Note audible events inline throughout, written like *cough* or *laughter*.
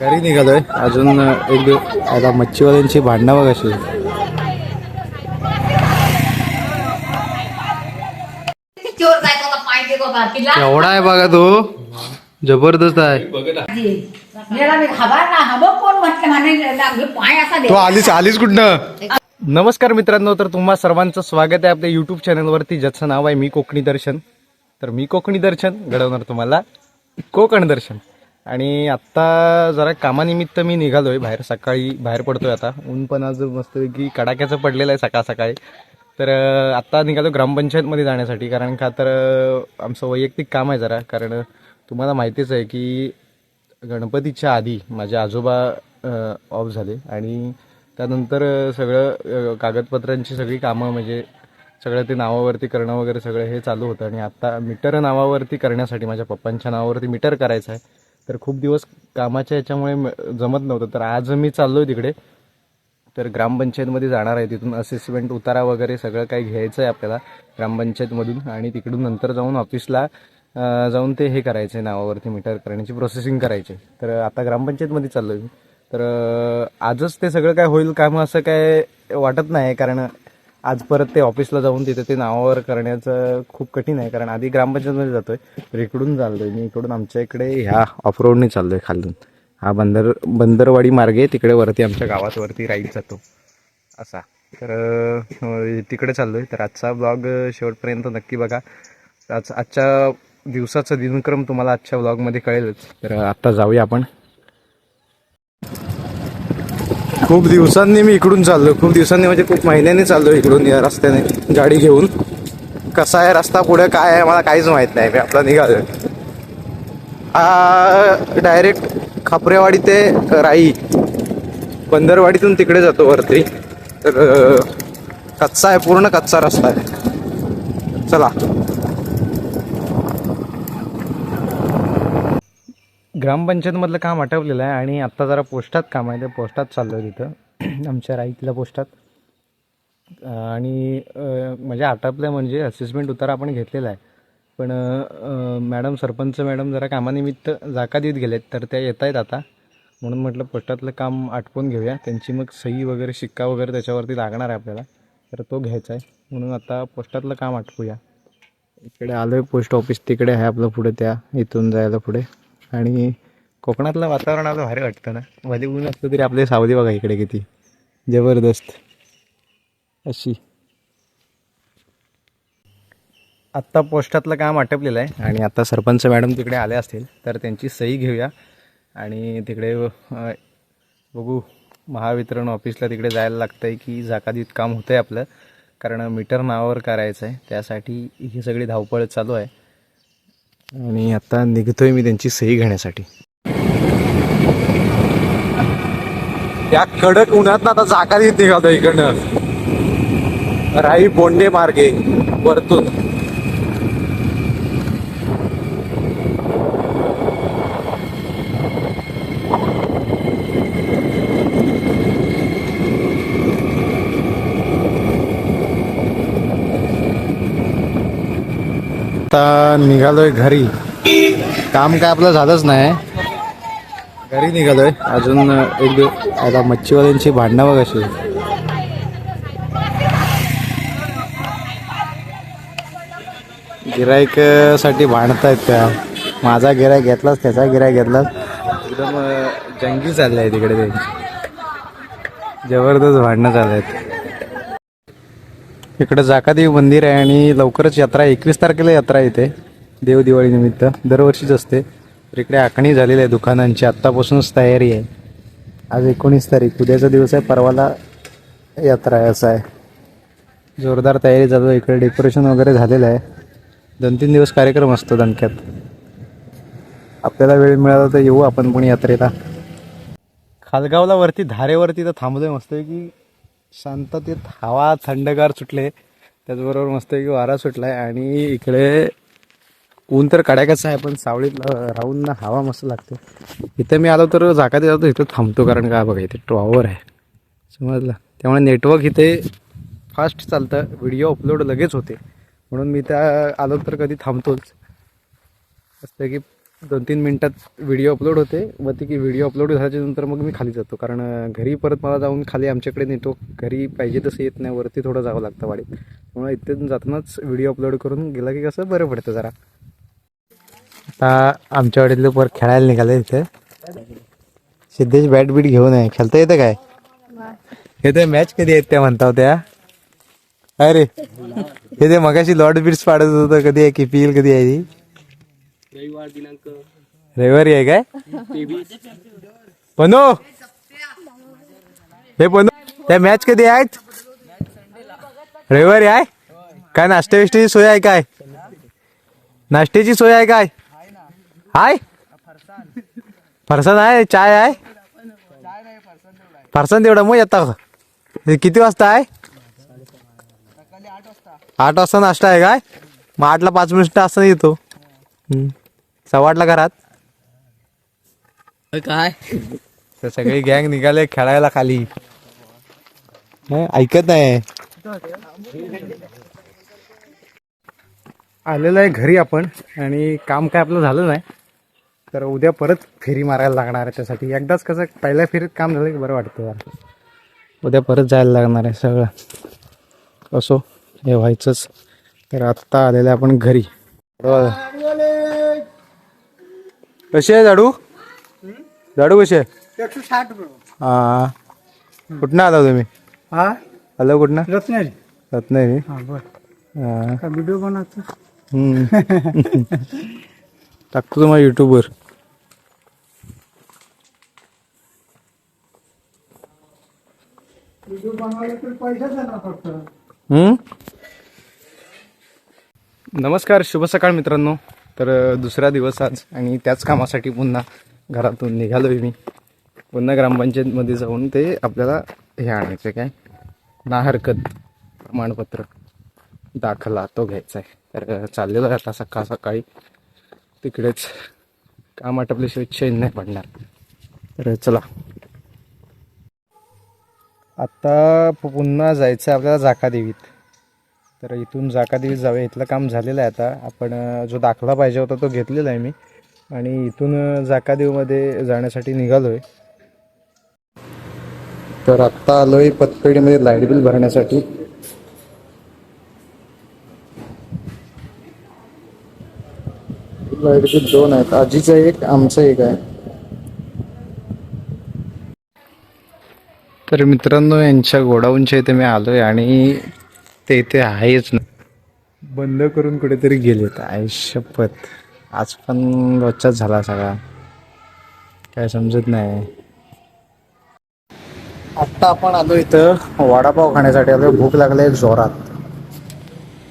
घरी निघालोय. अजून एक दिवस आता मच्छीवाल्यांची भांडणं बघ अशी. एवढा आहे बघा तो. जबरदस्त आहे. मेला मी खबर ना हवं कोण म्हटलं म्हणे लागलं पाय असा दे. तो आलीच आलीच कुठनं? नमस्कार मित्रांनो तर तुम्हा सर्वांचं स्वागत आहे आपल्या युट्यूब चॅनलवरती ज्याचं नाव आहे मी कोकणी दर्शन. तर मी कोकणी दर्शन घडवणार तुम्हाला कोकण दर्शन. आणि आत्ता जरा कामानिमित्त मी निघालो आहे बाहेर. सकाळी बाहेर पडतोय आता. ऊन पण आज मस्तपैकी कडाक्याचं पडलेलं आहे सकाळ सकाळी. तर आत्ता निघालो ग्रामपंचायतमध्ये जाण्यासाठी. कारण का तर आमचं वैयक्तिक काम आहे जरा. कारण तुम्हाला माहितीच आहे की गणपतीच्या आधी माझे आजोबा ऑफ झाले. आणि त्यानंतर सगळं कागदपत्रांची सगळी कामं म्हणजे सगळं ते नावावरती करणं वगैरे सगळं हे चालू होतं. आणि आत्ता मीटर नावावरती करण्यासाठी माझ्या पप्पांच्या नावावरती मीटर करायचं आहे. तर खूप दिवस कामाच्या याच्यामुळे म- जमत नव्हतं. तर आज मी चाललो आहे तिकडे. तर ग्रामपंचायतमध्ये जाणार आहे तिथून. असेसमेंट उतारा वगैरे सगळं काही घ्यायचं आहे आपल्याला ग्रामपंचायतमधून. आणि तिकडून नंतर जाऊन ऑफिसला जाऊन ते हे करायचं आहे नावावरती मीटर करण्याची प्रोसेसिंग करायची. आहे. तर आता ग्रामपंचायतमध्ये चाललो मी. तर आजच ते सगळं काय होईल काम असं काय वाटत नाही कारण आज परत ते ऑफिसला जाऊन तिथे ते नावावर करण्याचं खूप कठीण आहे कारण आधी ग्रामपंचायतमध्ये जातोय तर इकडून चाललोय मी इकडून आमच्या इकडे ह्या ऑफ रोडने चाललोय खालून. हा बंदर बंदरवाडी मार्गे तिकडे वरती आमच्या गावात वरती जातो. असा. तर तिकडे चाललोय. तर आजचा ब्लॉग शेवटपर्यंत नक्की बघा. आज आजच्या दिवसाचा दिनक्रम तुम्हाला आजच्या ब्लॉगमध्ये कळेलच. तर आत्ता जाऊया आपण. खूप दिवसांनी मी इकडून चाललो खूप दिवसांनी म्हणजे खूप महिन्याने चाललो इकडून या रस्त्याने गाडी घेऊन. कसा आहे रस्ता पुढे काय आहे मला काहीच माहीत नाही. मी आपला निघालो डायरेक्ट खापरेवाडी ते राई. बंदरवाडीतून तिकडे जातो वरती. तर कच्चा आहे पूर्ण कच्चा रस्ता आहे. चला. ग्रामपंचायतमधलं काम आटवलेलं आहे आणि आत्ता जरा पोस्टात काम आहे. ते पोस्टात चाललो आहे तिथं. *clears throat* आमच्या राईतल्या पोस्टात. आणि म्हणजे आटपलं म्हणजे असेसमेंट उतारा आपण घेतलेला आहे. पण मॅडम सरपंच मॅडम जरा कामानिमित्त जाका देत गेलेत तर त्या येत आहेत आता. म्हणून म्हटलं पोस्टातलं काम आटपून घेऊया. त्यांची मग सही वगैरे शिक्का वगैरे त्याच्यावरती लागणार आहे आपल्याला. तर तो घ्यायचा आहे. म्हणून आता पोस्टातलं काम आटपूया. इकडे आलो आहे पोस्ट ऑफिस तिकडे आहे आपलं पुढे त्या इथून जायला पुढे. आणि कोकणातलं वातावरण आपलं भारी वाटतं ना. मध्ये ऊन असलं तरी आपले सावली बघा इकडे किती. जबरदस्त. अशी. आत्ता पोस्टातलं काम आटपलेलं आहे आणि आता सरपंच मॅडम तिकडे आले असतील तर त्यांची सही घेऊया. आणि तिकडे बघू महावितरण ऑफिसला तिकडे जायला लागतं आहे की जाकादीत काम होतं आहे आपलं. कारण मीटर नावावर करायचं आहे त्यासाठी ही सगळी धावपळ चालू आहे. आणि आता निघतोय मी त्यांची सही घेण्यासाठी. त्या कडक उन्हात ना आता जागा जाकादीत निघालो इकडनं. राई बोंडे मार्गे वरतून आता निघालोय घरी. काम काय आपलं झालंच नाही. घरी निघालोय. अजून एक दिवस आता मच्छीवाल्यांची भांडणं बघ अशी. गिरायकसाठी भांडतायत त्या. माझा गिरायक घेतलाच त्याचा गिरायक घेतलाच. एकदम जंगी चालले आहे तिकडे त्यांची जबरदस्त भांडणं चालू आहेत इकडे जाकादेवी मंदिर आहे आणि लवकरच यात्रा एकवीस तारखेला यात्रा येते देव दरवर्षीच असते. तर इकडे आखणी झालेली आहे दुकानांची. आत्तापासूनच तयारी आहे. आज एकोणीस तारीख. उद्याचा दिवस आहे परवाला यात्रा आहे असं आहे. जोरदार तयारी चालू आहे. इकडे डेकोरेशन वगैरे झालेलं आहे. दोन तीन दिवस कार्यक्रम असतो दणक्यात. आपल्याला वेळ मिळाला तर येऊ आपण पण यात्रेला. खालगावला वरती धारेवरती तर थांबलोय मस्त की शांततेत हवा थंडगार सुटले. त्याचबरोबर मस्त की वारा आहे आणि इकडे ऊन तर कडाक्याचं आहे पण सावळीत राहून ना हवा मस्त लागते. इथं मी आलो तर जागा जातो इथं थांबतो कारण का बघा इथे टॉवर आहे. समजलं? त्यामुळे नेटवर्क इथे फास्ट चालतं. व्हिडिओ अपलोड लगेच होते. म्हणून मी त्या आलो तर कधी थांबतोच. असतं की दोन तीन मिनटात व्हिडिओ अपलोड होते. व ती की व्हिडिओ अपलोड झाल्याच्यानंतर मग मी खाली जातो. कारण घरी परत मला जाऊन खाली आमच्याकडे नेतो घरी पाहिजे तसं येत नाही. वरती थोडं जावं लागतं वाडीत. त्यामुळे इथे जातानाच व्हिडिओ अपलोड करून गेला की कसं बरं पडतं जरा. आता आमच्या वाडीतले वर खेळायला निघाले इथे. सिद्धेश बॅट बीट घेऊन आहे. खेळता येतं काय? येते मॅच कधी आहेत त्या म्हणता होत्या. अरे हे ते मगाशी लॉर्ड बिट्स पाडत होतं. कधी आहे किपील कधी आहे ती रविवारी आहे काय? पनो! हे पनो! त्या मॅच कधी आहेत? रविवारी आहे? काय नाश्ता बिष्टाची सोय आहे काय? नाश्त्याची सोय आहे काय? हाय फरसाण आहे चाय आहे. फरसाण तेवढा मग येता हे किती वाजता आहे? आठ वाजता नाश्ता आहे काय? मग आठला पाच मिनिट असताना येतो. हम्म. सव्वा आठला घरात काय? तर सगळी गँग निघाले खेळायला खाली. नाही, ऐकत नाही. आलेलं आहे घरी आपण आणि काम काय आपलं झालं नाही. तर उद्या परत फेरी मारायला लागणार आहे त्यासाठी. एकदाच कसं पहिल्या फेरीत काम झालं की बरं वाटतं जरा उद्या परत जायला लागणार आहे सगळं. असो हे व्हायचंच. तर आत्ता आलेलं आपण घरी. कशी आहे झाडू? झाडू कशी आहे? एकशे साठ हा. कुठनं आला तुम्ही? हा? आलो कुठनं? रत्नागिरी. रत्नागिरी. हा व्हिडिओ बनवतो. *laughs* टाकतो तुम्हाला युट्यूबवर व्हिडिओ बनवायला तर देणार फक्त. हम्म? नमस्कार शुभ सकाळ मित्रांनो. तर अ, दुसरा दिवस आज आणि त्याच कामासाठी पुन्हा घरातून निघालोय मी. पुन्हा ग्रामपंचायतमध्ये जाऊन ते आपल्याला हे आणायचं काय? ना हरकत प्रमाणपत्र दाखला तो घ्यायचा आहे तर अ, चाललेलो आहे आता सकाळ सकाळी. तिकडेच काम आटपल्याशिवाय चैन नाही पडणार. तर चला. आत्ता पु- पुन्हा जायचं आहे आपल्याला जाकादेवीत तर इथून जाकादेवीत जाऊया. इथलं काम झालेलं आहे आता. आपण जो दाखला पाहिजे होता तो घेतलेला आहे मी. आणि इथून जाकादेवीमध्ये जाण्यासाठी निघालो आहे तर आत्ता आलो आहे पतपेढीमध्ये लाइट बिल भरण्यासाठी. लाइट बिल दोन आहेत. आजीचं एक आमचं एक आहे. तर मित्रांनो यांच्या गोडाऊनच्या इथे मी आलोय आणि ते इथे आहेच ना. बंद करून कुठेतरी गेलेत आयुष्यपत आज पण रोजचाच झाला सगळा. काय समजत नाही. आत्ता आपण आलो इथं वडापाव खाण्यासाठी आलो भूक लागली जोरात.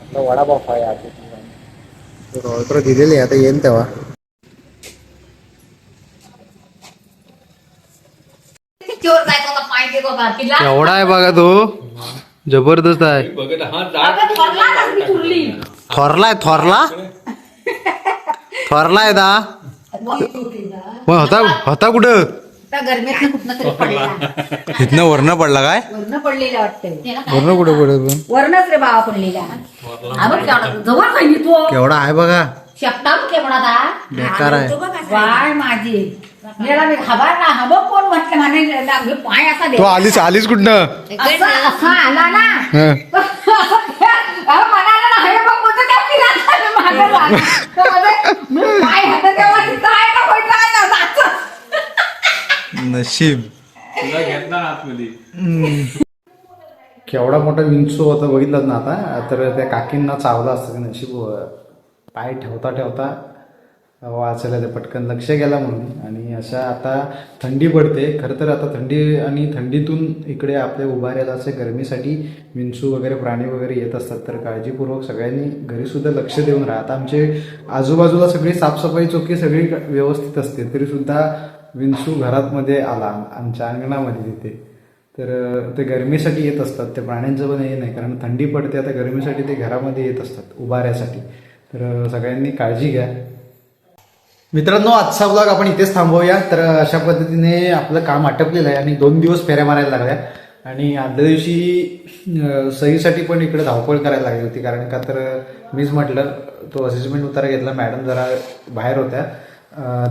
आता वडापाव खाऊया ऑर्डर दिलेली आहे आता येईल तेव्हा. चोर काय तुला. पाय देत होता तिला एवढा आहे बघा तो. जबरदस्त आहे. अगं थोरला ना मी थुरली. थोरलाय थोरला? थोरलाय दा. मग होता होता कुठं? त्या गरमीत कुठनं तरी पडला. इथनं वरण पडला काय? वरण पडलेला वाटतं वरण कुठं पडत वरणच रे बाबा पडलेला. जवळ तू. केवढा आहे बघा. शेपटा केवढा बेकार आहे. वाय माझी. मेला मी खबर ना हवं कोण म्हटलं म्हणे लागले पाय असा दे. तो आलीच कुठनं? असं असं आला ना. हं. म्हणाला ना, हे बघ, लागलं. मध्ये मी पाय हातात तेव्हा तिथं आहे का बैठला आहे ना, असं. नशीब. केवढा मोठा विंचू होता बघितलं ना आता तर त्या काकींना चावला असतं की नशीब पाय ठेवता ठेवता वाचायला ते पटकन लक्ष गेला म्हणून. आणि अशा आता थंडी पडते. खरं तर आता थंडी आणि थंडीतून इकडे आपल्या उभारायला असे गरमीसाठी विंचू वगैरे प्राणी वगैरे येत असतात. तर काळजीपूर्वक सगळ्यांनी घरीसुद्धा लक्ष देऊन राहा. आता आमचे आजूबाजूला सगळी साफसफाई चौकी सगळी व्यवस्थित असते. तरीसुद्धा विंचू घरातमध्ये आला आमच्या अंगणामध्ये तिथे. तर ते गरमीसाठी येत असतात. ते प्राण्यांचं पण हे नाही. कारण थंडी पडते आता गरमीसाठी ते घरामध्ये येत असतात उभाऱ्यासाठी. तर सगळ्यांनी काळजी घ्या. मित्रांनो आजचा ब्लॉग आपण इथेच थांबवूया. तर अशा पद्धतीने आपलं काम आटपलेलं आहे आणि दोन दिवस फेऱ्या मारायला लागल्या आणि आदल्या दिवशी सहीसाठी पण इकडे धावपळ करायला लागली होती. कारण का तर मीच म्हटलं तो असेसमेंट उतारा घेतला. मॅडम जरा बाहेर होत्या.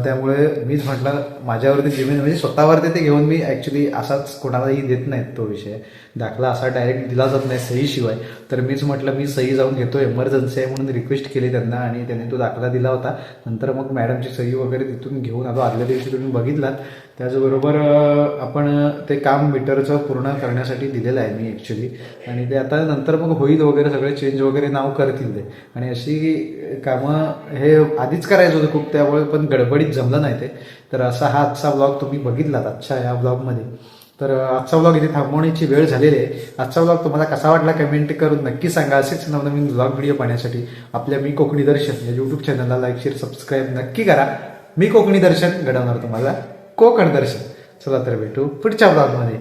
त्यामुळे मीच म्हटलं माझ्यावरती जिमेन म्हणजे स्वतःवरती ते घेऊन मी ऍक्च्युली असाच कोणालाही देत नाहीत तो विषय. दाखला असा डायरेक्ट दिला जात नाही सहीशिवाय. तर मीच म्हटलं मी सही जाऊन घेतो एमर्जन्सी आहे म्हणून रिक्वेस्ट केली त्यांना आणि त्यांनी तो दाखला दिला होता. नंतर मग मॅडमची सही वगैरे तिथून घेऊन आलो. आदल्या दिवशी तुम्ही बघितलात. त्याचबरोबर आपण ते काम मीटरचं पूर्ण करण्यासाठी दिलेलं आहे मी ॲक्च्युली आणि ते आता नंतर मग होईल वगैरे सगळे चेंज वगैरे नाव करतील ते. आणि अशी कामं हे आधीच करायचं होतं खूप त्यामुळे पण गडबडीत जमलं नाही ते. तर असा हा आजचा ब्लॉग तुम्ही बघितलात आजच्या या ब्लॉगमध्ये तर आजचा ब्लॉग इथे थांबवण्याची वेळ झालेली आहे. आजचा ब्लॉग तुम्हाला कसा वाटला कमेंट करून नक्की सांगा. असेच नवनवीन ब्लॉग व्हिडिओ पाहण्यासाठी आपल्या मी कोकणी दर्शन या युट्यूब चॅनलला लाईक शेअर सबस्क्राईब नक्की करा. मी कोकणी दर्शन घडवणार तुम्हाला कोकण दर्शन. चला तर भेटू पुढच्या ब्लॉगमध्ये